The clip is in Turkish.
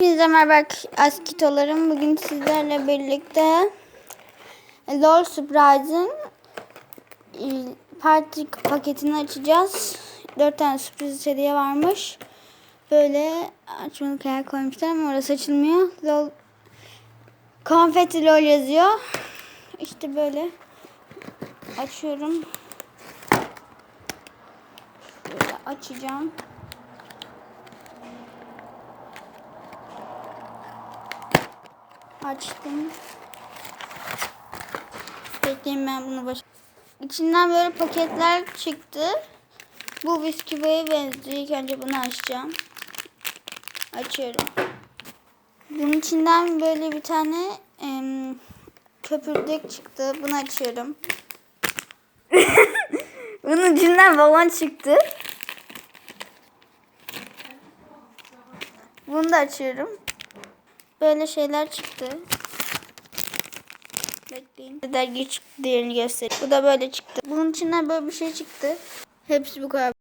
Hepinize merhaba askitolarım. Bugün sizlerle birlikte LOL Surprise'ın e, parti paketini açacağız. 4 tane sürpriz hediye varmış. Böyle açmalık yer koymuşlar ama orası açılmıyor. LOL Konfeti LOL yazıyor. İşte böyle açıyorum. Böyle açacağım. Açtım. Bekleyin ben bunu baş... İçinden böyle paketler çıktı. Bu bisküviye benziyor. İlk önce bunu açacağım. Açıyorum. Bunun içinden böyle bir tane em, köpürdek çıktı. Bunu açıyorum. Bunun içinden balon çıktı. Bunu da açıyorum. Böyle şeyler çıktı. Bekleyin. Dergi çıktı diğerini göstereyim. Bu da böyle çıktı. Bunun içinden böyle bir şey çıktı. Hepsi bu kadar.